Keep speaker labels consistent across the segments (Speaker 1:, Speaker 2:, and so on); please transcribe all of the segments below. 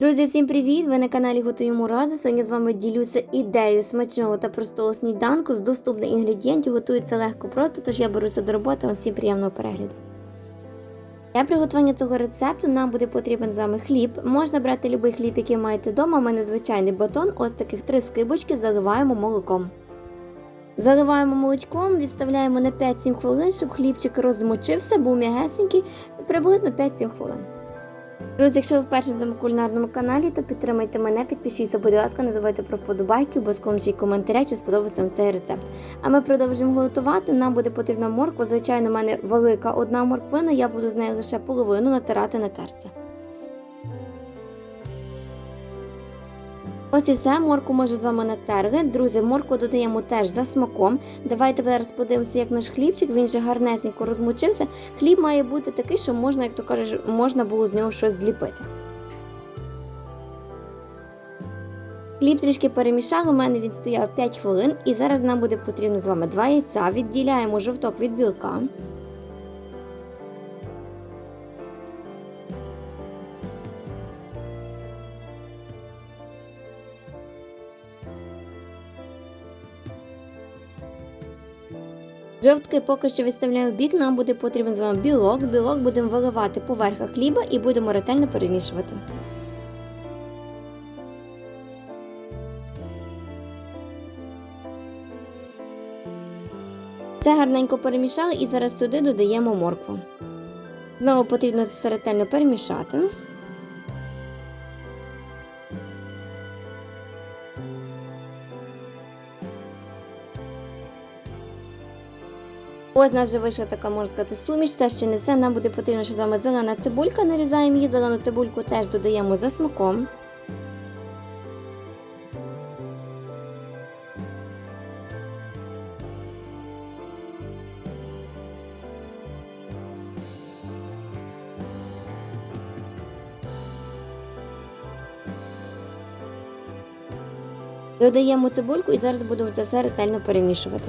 Speaker 1: Друзі, всім привіт! Ви на каналі Готуємо рази. Сьогодні з вами ділюся ідеєю смачного та простого сніданку з доступних інгредієнтів. Готується легко просто, тож я беруся до роботи. Вам всім приємного перегляду. Для приготування цього рецепту нам буде потрібен з вами хліб. Можна брати будь-який хліб, який маєте вдома. У мене звичайний батон. Ось таких три скибочки заливаємо молоком. Заливаємо молочком, відставляємо на 5-7 хвилин, щоб хлібчик розмочився, був м'ягесенький, приблизно 5-7 хвилин. Друзі, якщо ви вперше з нами кулінарному каналі, то підтримайте мене, підпишіться, будь ласка, не забувайте про вподобайки, обов'язково й коментаря, чи сподобався вам цей рецепт. А ми продовжуємо готувати. Нам буде потрібна морква. Звичайно, в мене велика одна морквина, я буду з неї лише половину натирати на терці. Ось і все, морку ми з вами натерли. Друзі, морку додаємо теж за смаком. Давайте зараз подивимося, як наш хлібчик, він же гарнесенько розмочився. Хліб має бути такий, що можна, як то кажеш, можна було з нього щось зліпити. Хліб трішки перемішали, у мене він стояв 5 хвилин, і зараз нам буде потрібно з вами 2 яйця. Відділяємо жовток від білка. Жовтки поки що відставляю в бік, нам буде потрібен з вами білок. Білок будемо виливати поверха хліба і будемо ретельно перемішувати. Це гарненько перемішали і зараз сюди додаємо моркву. Знову потрібно все ретельно перемішати. Ось нас вже вийшла така, можна сказати, суміш. Це ще не все. Нам буде потрібно ще з вами зелена цибулька. Нарізаємо її, зелену цибульку теж додаємо за смаком. Додаємо цибульку і зараз будемо це все ретельно перемішувати.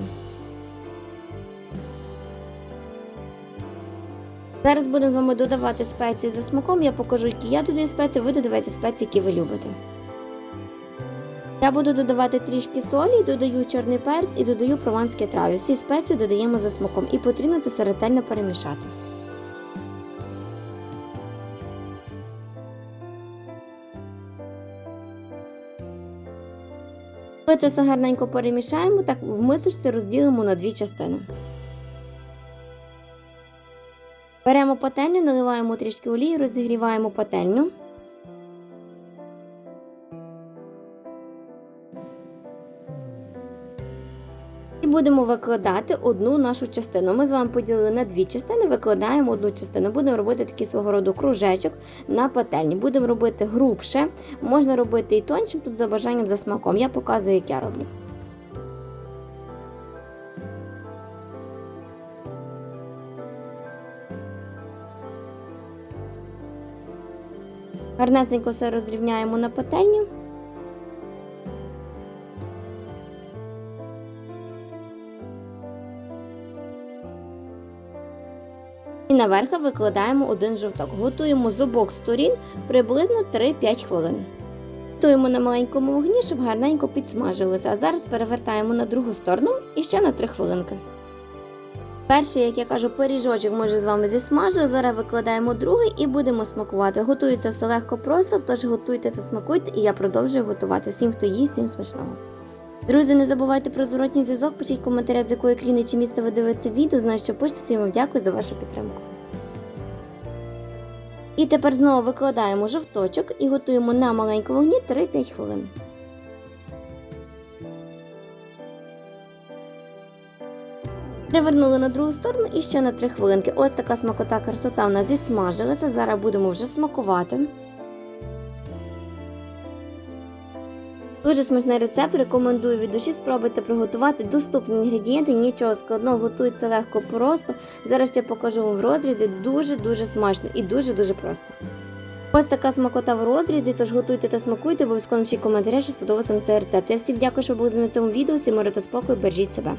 Speaker 1: Зараз будемо з вами додавати спеції за смаком. Я покажу, які я додаю спеції, ви додавайте спеції, які ви любите. Я буду додавати трішки солі, додаю чорний перець і додаю прованські трави. Всі спеції додаємо за смаком і потрібно це все ретельно перемішати. Ми це все гарненько перемішаємо, так в мисочці розділимо на дві частини. Беремо пательню, наливаємо трішки олії, розігріваємо пательню. І будемо викладати одну нашу частину. Ми з вами поділили на дві частини, викладаємо одну частину. Будемо робити такий свого роду кружечок на пательні. Будемо робити грубше, можна робити і тоншим, тут за бажанням за смаком. Я показую, як я роблю. Гарнесенько все розрівняємо на пательню. І наверх викладаємо один жовток. Готуємо з обох сторін приблизно 3-5 хвилин. Готуємо на маленькому вогні, щоб гарненько підсмажилося. А зараз перевертаємо на другу сторону і ще на 3 хвилинки. Перший, як я кажу, пиріжочок ми вже з вами зісмажили. Зараз викладаємо другий і будемо смакувати. Готується все легко просто, тож готуйте та смакуйте, і я продовжую готувати всім, хто їсть, всім смачного. Друзі, не забувайте про зворотній зв'язок, пишіть коментаря, з якої країни чи міста ви дивитеся відео. Знаю, що пишете, всім вам дякую за вашу підтримку. І тепер знову викладаємо жовточок і готуємо на маленькому вогні 3-5 хвилин. Привернули на другу сторону і ще на 3 хвилинки. Ось така смакота красота у нас зісмажилася. Зараз будемо вже смакувати. Дуже смачний рецепт, рекомендую від душі спробуйте приготувати доступні інгредієнти, нічого складного, готується легко просто. Зараз ще покажу вам в розрізі. Дуже-дуже смачно і дуже-дуже просто. Ось така смакота в розрізі, тож готуйте та смакуйте, обов'язково напишіть коментарі, що сподобався вам цей рецепт. Я всім дякую, що були з цьому відео. Всім миру спокою, бережіть себе.